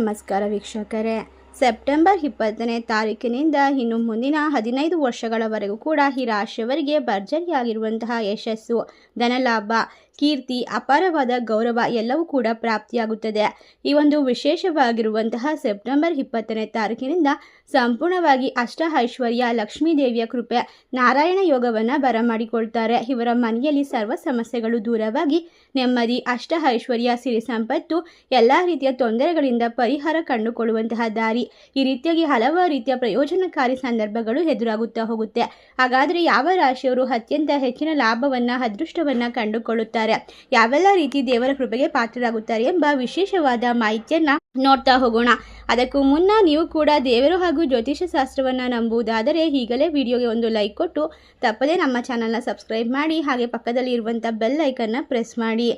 ನಮಸ್ಕಾರ ವೀಕ್ಷಕರೇ. ಸೆಪ್ಟೆಂಬರ್ ಇಪ್ಪತ್ತನೇ ತಾರೀಕಿನಿಂದ ಇನ್ನು ಮುಂದಿನ ಹದಿನೈದು ವರ್ಷಗಳವರೆಗೂ ಕೂಡ ಈ ರಾಶಿಯವರಿಗೆ ಭರ್ಜರಿಯಾಗಿರುವಂತಹ ಯಶಸ್ಸು, ಧನಲಾಭ ಕೀರ್ತಿ, ಅಪಾರವಾದ ಗೌರವ ಎಲ್ಲವೂ ಕೂಡ ಪ್ರಾಪ್ತಿಯಾಗುತ್ತದೆ. ಈ ಒಂದು ವಿಶೇಷವಾಗಿರುವಂತಹ ಸೆಪ್ಟೆಂಬರ್ ಇಪ್ಪತ್ತನೇ ತಾರೀಕಿನಿಂದ ಸಂಪೂರ್ಣವಾಗಿ ಅಷ್ಟ ಐಶ್ವರ್ಯ ಲಕ್ಷ್ಮೀ ದೇವಿಯ ಕೃಪೆ ನಾರಾಯಣ ಯೋಗವನ್ನು ಬರಮಾಡಿಕೊಳ್ತಾರೆ. ಇವರ ಮನೆಯಲ್ಲಿ ಸರ್ವ ಸಮಸ್ಯೆಗಳು ದೂರವಾಗಿ ನೆಮ್ಮದಿ ಅಷ್ಟ ಐಶ್ವರ್ಯ ಸಿರಿ ಸಂಪತ್ತು, ಎಲ್ಲ ರೀತಿಯ ತೊಂದರೆಗಳಿಂದ ಪರಿಹಾರ ಕಂಡುಕೊಳ್ಳುವಂತಹ ದಾರಿ. ಈ ರೀತಿಯಾಗಿ ಹಲವಾರು ರೀತಿಯ ಪ್ರಯೋಜನಕಾರಿ ಸಂದರ್ಭಗಳು ಎದುರಾಗುತ್ತಾ ಹೋಗುತ್ತೆ. ಹಾಗಾದರೆ ಯಾವ ರಾಶಿಯವರು ಅತ್ಯಂತ ಹೆಚ್ಚಿನ ಲಾಭವನ್ನು, ಅದೃಷ್ಟವನ್ನು ಕಂಡುಕೊಳ್ಳುತ್ತಾರೆ? ಯಾವೆಲ್ಲ ರೀತಿ ದೇವರ ಕೃಪೆಗೆ ಪಾತ್ರರಾಗುತ್ತಾರೆ ಎಂಬ ವಿಶೇಷವಾದ ಮಾಹಿತಿಯನ್ನ ನೋಡ್ತಾ ಹೋಗೋಣ. ಅದಕ್ಕೂ ಮುನ್ನ ನೀವು ಕೂಡ ದೇವರು ಹಾಗೂ ಜ್ಯೋತಿಷ್ಯ ಶಾಸ್ತ್ರವನ್ನು ನಂಬುವುದಾದರೆ ಈಗಲೇ ವಿಡಿಯೋಗೆ ಒಂದು ಲೈಕ್ ಕೊಟ್ಟು ತಪ್ಪದೇ ನಮ್ಮ ಚಾನಲ್ನ ಸಬ್ಸ್ಕ್ರೈಬ್ ಮಾಡಿ ಹಾಗೆ ಪಕ್ಕದಲ್ಲಿ ಇರುವಂಥ ಬೆಲ್ ಐಕನ್ನ ಪ್ರೆಸ್ ಮಾಡಿ.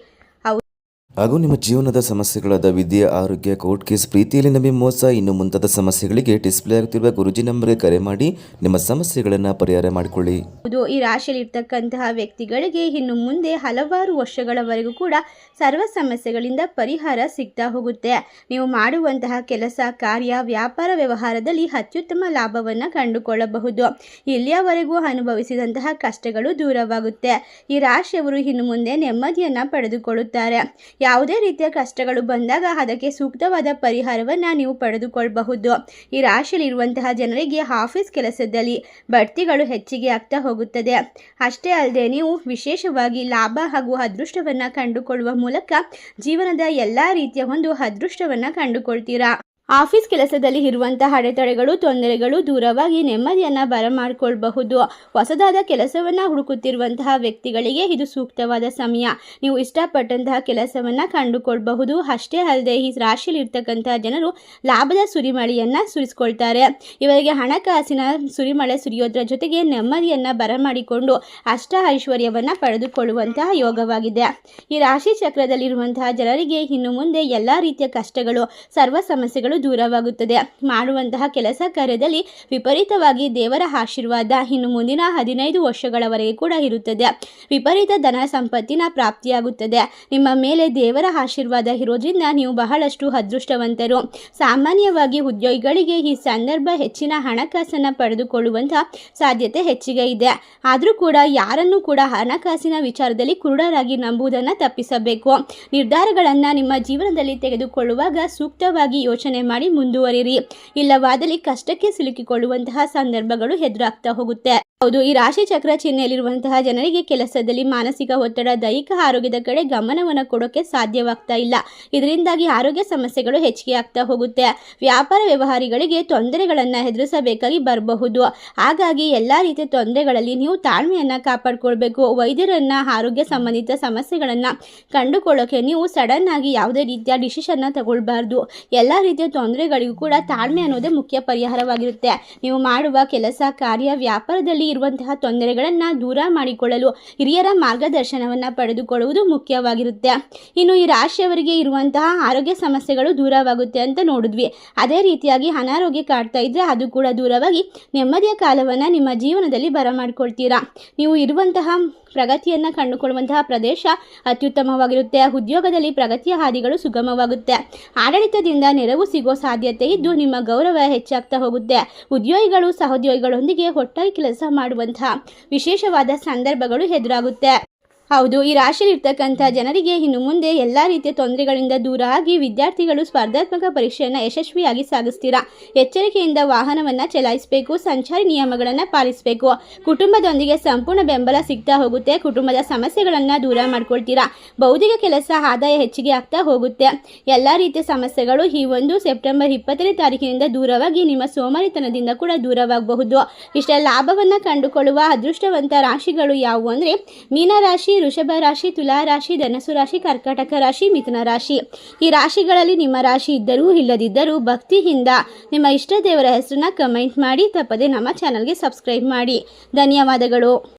ಹಾಗೂ ನಿಮ್ಮ ಜೀವನದ ಸಮಸ್ಯೆಗಳಾದ ವಿದ್ಯೆ, ಆರೋಗ್ಯ, ಕೋರ್ಟ್ ಕೇಸ್, ಪ್ರೀತಿಯಲ್ಲಿ ನಂಬಿ ಮೋಸ, ಇನ್ನು ಮುಂತಾದ ಸಮಸ್ಯೆಗಳಿಗೆ ಡಿಸ್ಪ್ಲೇ ಆಗುತ್ತಿರುವ ಗುರುಜಿ ನಂಬರ್ಗೆ ಕರೆ ಮಾಡಿ ನಿಮ್ಮ ಸಮಸ್ಯೆಗಳನ್ನು ಪರಿಹಾರ ಮಾಡಿಕೊಳ್ಳಿ. ಹೌದು, ಈ ರಾಶಿಯಲ್ಲಿ ಇರ್ತಕ್ಕಂತಹ ವ್ಯಕ್ತಿಗಳಿಗೆ ಇನ್ನು ಮುಂದೆ ಹಲವಾರು ವರ್ಷಗಳವರೆಗೂ ಕೂಡ ಸರ್ವ ಸಮಸ್ಯೆಗಳಿಂದ ಪರಿಹಾರ ಸಿಗ್ತಾ ಹೋಗುತ್ತೆ. ನೀವು ಮಾಡುವಂತಹ ಕೆಲಸ, ಕಾರ್ಯ, ವ್ಯಾಪಾರ ವ್ಯವಹಾರದಲ್ಲಿ ಅತ್ಯುತ್ತಮ ಲಾಭವನ್ನು ಕಂಡುಕೊಳ್ಳಬಹುದು. ಇಲ್ಲಿಯವರೆಗೂ ಅನುಭವಿಸಿದಂತಹ ಕಷ್ಟಗಳು ದೂರವಾಗುತ್ತೆ. ಈ ರಾಶಿಯವರು ಇನ್ನು ಮುಂದೆ ನೆಮ್ಮದಿಯನ್ನು ಪಡೆದುಕೊಳ್ಳುತ್ತಾರೆ. ಯಾವುದೇ ರೀತಿಯ ಕಷ್ಟಗಳು ಬಂದಾಗ ಅದಕ್ಕೆ ಸೂಕ್ತವಾದ ಪರಿಹಾರವನ್ನು ನೀವು ಪಡೆದುಕೊಳ್ಳಬಹುದು ಈ ರಾಶಿಯಲ್ಲಿರುವಂತಹ ಜನರಿಗೆ ಆಫೀಸ್ ಕೆಲಸದಲ್ಲಿ ಬಡ್ತಿಗಳು ಹೆಚ್ಚಿಗೆ ಆಗ್ತಾ ಹೋಗುತ್ತದೆ. ಅಷ್ಟೇ ಅಲ್ಲದೆ ನೀವು ವಿಶೇಷವಾಗಿ ಲಾಭ ಹಾಗೂ ಅದೃಷ್ಟವನ್ನು ಕಂಡುಕೊಳ್ಳುವ ಮೂಲಕ ಜೀವನದ ಎಲ್ಲ ರೀತಿಯ ಒಂದು ಅದೃಷ್ಟವನ್ನು ಕಂಡುಕೊಳ್ತೀರಾ? ಆಫೀಸ್ ಕೆಲಸದಲ್ಲಿ ಇರುವಂತಹ ಅಡೆತಡೆಗಳು, ತೊಂದರೆಗಳು ದೂರವಾಗಿ ನೆಮ್ಮದಿಯನ್ನು ಬರಮಾಡಿಕೊಳ್ಬಹುದು. ಹೊಸದಾದ ಕೆಲಸವನ್ನು ಹುಡುಕುತ್ತಿರುವಂತಹ ವ್ಯಕ್ತಿಗಳಿಗೆ ಇದು ಸೂಕ್ತವಾದ ಸಮಯ. ನೀವು ಇಷ್ಟಪಟ್ಟಂತಹ ಕೆಲಸವನ್ನು ಕಂಡುಕೊಳ್ಬಹುದು. ಅಷ್ಟೇ ಅಲ್ಲದೆ ಈ ರಾಶಿಯಲ್ಲಿ ಇರ್ತಕ್ಕಂತಹ ಜನರು ಲಾಭದ ಸುರಿಮಳೆಯನ್ನು ಸುರಿಸ್ಕೊಳ್ತಾರೆ. ಇವರಿಗೆ ಹಣಕಾಸಿನ ಸುರಿಮಳೆ ಸುರಿಯೋದ್ರ ಜೊತೆಗೆ ನೆಮ್ಮದಿಯನ್ನು ಬರಮಾಡಿಕೊಂಡು ಅಷ್ಟ ಐಶ್ವರ್ಯವನ್ನು ಪಡೆದುಕೊಳ್ಳುವಂತಹ ಯೋಗವಾಗಿದೆ. ಈ ರಾಶಿ ಚಕ್ರದಲ್ಲಿರುವಂತಹ ಜನರಿಗೆ ಇನ್ನು ಮುಂದೆ ಎಲ್ಲ ರೀತಿಯ ಕಷ್ಟಗಳು, ಸರ್ವ ಸಮಸ್ಯೆಗಳು ದೂರವಾಗುತ್ತದೆ. ಮಾಡುವಂತಹ ಕೆಲಸ ಕಾರ್ಯದಲ್ಲಿ ವಿಪರೀತವಾಗಿ ದೇವರ ಆಶೀರ್ವಾದ ಇನ್ನು ಮುಂದಿನ ಹದಿನೈದು ವರ್ಷಗಳವರೆಗೆ ಕೂಡ ಇರುತ್ತದೆ. ವಿಪರೀತ ಧನ ಸಂಪತ್ತಿನ ಪ್ರಾಪ್ತಿಯಾಗುತ್ತದೆ. ನಿಮ್ಮ ಮೇಲೆ ದೇವರ ಆಶೀರ್ವಾದ ಇರೋದ್ರಿಂದ ನೀವು ಬಹಳಷ್ಟು ಅದೃಷ್ಟವಂತರು. ಸಾಮಾನ್ಯವಾಗಿ ಉದ್ಯೋಗಿಗಳಿಗೆ ಈ ಸಂದರ್ಭ ಹೆಚ್ಚಿನ ಹಣಕಾಸನ್ನು ಪಡೆದುಕೊಳ್ಳುವಂತಹ ಸಾಧ್ಯತೆ ಹೆಚ್ಚಿಗೆ ಇದೆ. ಆದರೂ ಕೂಡ ಯಾರನ್ನು ಕೂಡ ಹಣಕಾಸಿನ ವಿಚಾರದಲ್ಲಿ ಕುರುಡರಾಗಿ ನಂಬುವುದನ್ನು ತಪ್ಪಿಸಬೇಕು. ನಿರ್ಧಾರಗಳನ್ನು ನಿಮ್ಮ ಜೀವನದಲ್ಲಿ ತೆಗೆದುಕೊಳ್ಳುವಾಗ ಸೂಕ್ತವಾಗಿ ಯೋಚನೆ ಮಾಡಿ ಮುಂದುವರಿಯಿರಿ ಇಲ್ಲವಾದಲ್ಲಿ ಕಷ್ಟಕ್ಕೆ ಸಿಲುಕಿಕೊಳ್ಳುವಂತಹ ಸಂದರ್ಭಗಳು ಎದುರಾಗ್ತಾ ಹೋಗುತ್ತೆ. ಹೌದು, ಈ ರಾಶಿ ಚಕ್ರ ಚಿಹ್ನೆಯಲ್ಲಿರುವಂತಹ ಜನರಿಗೆ ಕೆಲಸದಲ್ಲಿ ಮಾನಸಿಕ ಒತ್ತಡ, ದೈಹಿಕ ಆರೋಗ್ಯದ ಕಡೆ ಗಮನವನ್ನು ಕೊಡೋಕೆ ಸಾಧ್ಯವಾಗ್ತಾ ಇಲ್ಲ. ಇದರಿಂದಾಗಿ ಆರೋಗ್ಯ ಸಮಸ್ಯೆಗಳು ಹೆಚ್ಚಿಗೆ ಆಗ್ತಾ ಹೋಗುತ್ತೆ. ವ್ಯಾಪಾರ ವ್ಯವಹಾರಿಗಳಿಗೆ ತೊಂದರೆಗಳನ್ನು ಎದುರಿಸಬೇಕಾಗಿ ಬರಬಹುದು. ಹಾಗಾಗಿ ಎಲ್ಲ ರೀತಿಯ ತೊಂದರೆಗಳಲ್ಲಿ ನೀವು ತಾಳ್ಮೆಯನ್ನು ಕಾಪಾಡಿಕೊಳ್ಬೇಕು. ವೈದ್ಯರನ್ನ, ಆರೋಗ್ಯ ಸಂಬಂಧಿತ ಸಮಸ್ಯೆಗಳನ್ನು ಕಂಡುಕೊಳ್ಳೋಕೆ ನೀವು ಸಡನ್ ಆಗಿ ಯಾವುದೇ ರೀತಿಯ ಡಿಸಿಷನ್ನ ತಗೊಳ್ಬಾರ್ದು. ಎಲ್ಲ ರೀತಿಯ ತೊಂದರೆಗಳಿಗೂ ಕೂಡ ತಾಳ್ಮೆ ಅನ್ನೋದೇ ಮುಖ್ಯ ಪರಿಹಾರವಾಗಿರುತ್ತೆ. ನೀವು ಮಾಡುವ ಕೆಲಸ, ಕಾರ್ಯ ವ್ಯಾಪಾರದಲ್ಲಿ ಇರುವಂತಹ ತೊಂದರೆಗಳನ್ನು ದೂರ ಮಾಡಿಕೊಳ್ಳಲು ಹಿರಿಯರ ಮಾರ್ಗದರ್ಶನವನ್ನು ಪಡೆದುಕೊಳ್ಳುವುದು ಮುಖ್ಯವಾಗಿರುತ್ತೆ. ಇನ್ನು ಈ ರಾಶಿಯವರಿಗೆ ಇರುವಂತಹ ಆರೋಗ್ಯ ಸಮಸ್ಯೆಗಳು ದೂರವಾಗುತ್ತೆ ಅಂತ ನೋಡಿದ್ವಿ. ಅದೇ ರೀತಿಯಾಗಿ ಅನಾರೋಗ್ಯ ಕಾಡ್ತಾ ಇದ್ರೆ ಅದು ಕೂಡ ದೂರವಾಗಿ ನೆಮ್ಮದಿಯ ಕಾಲವನ್ನು ನಿಮ್ಮ ಜೀವನದಲ್ಲಿ ಬರಮಾಡ್ಕೊಳ್ತೀರಾ. ನೀವು ಇರುವಂತಹ ಪ್ರಗತಿಯನ್ನು ಕಂಡುಕೊಳ್ಳುವಂತಹ ಪ್ರದೇಶ ಅತ್ಯುತ್ತಮವಾಗಿರುತ್ತೆ. ಉದ್ಯೋಗದಲ್ಲಿ ಪ್ರಗತಿಯ ಹಾದಿಗಳು ಸುಗಮವಾಗುತ್ತೆ. ಆಡಳಿತದಿಂದ ನೆರವು ಸಿಗೋ ಸಾಧ್ಯತೆ ಇದ್ದು ನಿಮ್ಮ ಗೌರವ ಹೆಚ್ಚಾಗ್ತಾ ಹೋಗುತ್ತೆ. ಉದ್ಯೋಗಿಗಳು ಸಹೋದ್ಯೋಗಿಗಳೊಂದಿಗೆ ಒಟ್ಟಾಗಿ ಕೆಲಸ ಮಾಡುವಂತಹ ವಿಶೇಷವಾದ ಸಂದರ್ಭಗಳು ಎದುರಾಗುತ್ತೆ. ಹೌದು, ಈ ರಾಶಿಯಲ್ಲಿ ಇರ್ತಕ್ಕಂಥ ಜನರಿಗೆ ಇನ್ನು ಮುಂದೆ ಎಲ್ಲ ರೀತಿಯ ತೊಂದರೆಗಳಿಂದ ದೂರ ಆಗಿ ವಿದ್ಯಾರ್ಥಿಗಳು ಸ್ಪರ್ಧಾತ್ಮಕ ಪರೀಕ್ಷೆಯನ್ನು ಯಶಸ್ವಿಯಾಗಿ ಸಾಗಿಸ್ತೀರಾ ಎಚ್ಚರಿಕೆಯಿಂದ ವಾಹನವನ್ನು ಚಲಾಯಿಸಬೇಕು, ಸಂಚಾರಿ ನಿಯಮಗಳನ್ನು ಪಾಲಿಸಬೇಕು. ಕುಟುಂಬದೊಂದಿಗೆ ಸಂಪೂರ್ಣ ಬೆಂಬಲ ಸಿಗ್ತಾ ಹೋಗುತ್ತೆ, ಕುಟುಂಬದ ಸಮಸ್ಯೆಗಳನ್ನು ದೂರ ಮಾಡ್ಕೊಳ್ತೀರಾ? ಬೌದ್ಧಿಕ ಕೆಲಸ ಆದಾಯ ಹೆಚ್ಚಿಗೆ ಆಗ್ತಾ ಹೋಗುತ್ತೆ. ಎಲ್ಲ ರೀತಿಯ ಸಮಸ್ಯೆಗಳು ಈ ಒಂದು ಸೆಪ್ಟೆಂಬರ್ ಇಪ್ಪತ್ತನೇ ತಾರೀಕಿನಿಂದ ದೂರವಾಗಿ ನಿಮ್ಮ ಸೋಮಾರಿತನದಿಂದ ಕೂಡ ದೂರವಾಗಬಹುದು. ಇಷ್ಟ ಲಾಭವನ್ನು ಕಂಡುಕೊಳ್ಳುವ ಅದೃಷ್ಟವಂತ ರಾಶಿಗಳು ಯಾವುವು ಅಂದರೆ ಮೀನರಾಶಿ ವೃಷಭ ರಾಶಿ, ತುಲಾ ರಾಶಿ ಧನಸು ರಾಶಿ, ಕರ್ಕಾಟಕ ರಾಶಿ, ಮಿಥುನ ರಾಶಿ. ಈ ರಾಶಿಗಳಲ್ಲಿ ನಿಮ್ಮ ರಾಶಿ ಇದ್ದರೂ ಇಲ್ಲದಿದ್ದರೂ ಭಕ್ತಿಯಿಂದ ನಿಮ್ಮ ಇಷ್ಟ ದೇವರ ಹೆಸರನ್ನ ಕಮೆಂಟ್ ಮಾಡಿ. ತಪ್ಪದೆ ನಮ್ಮ ಚಾನಲ್ಗೆ ಸಬ್ಸ್ಕ್ರೈಬ್ ಮಾಡಿ. ಧನ್ಯವಾದಗಳು.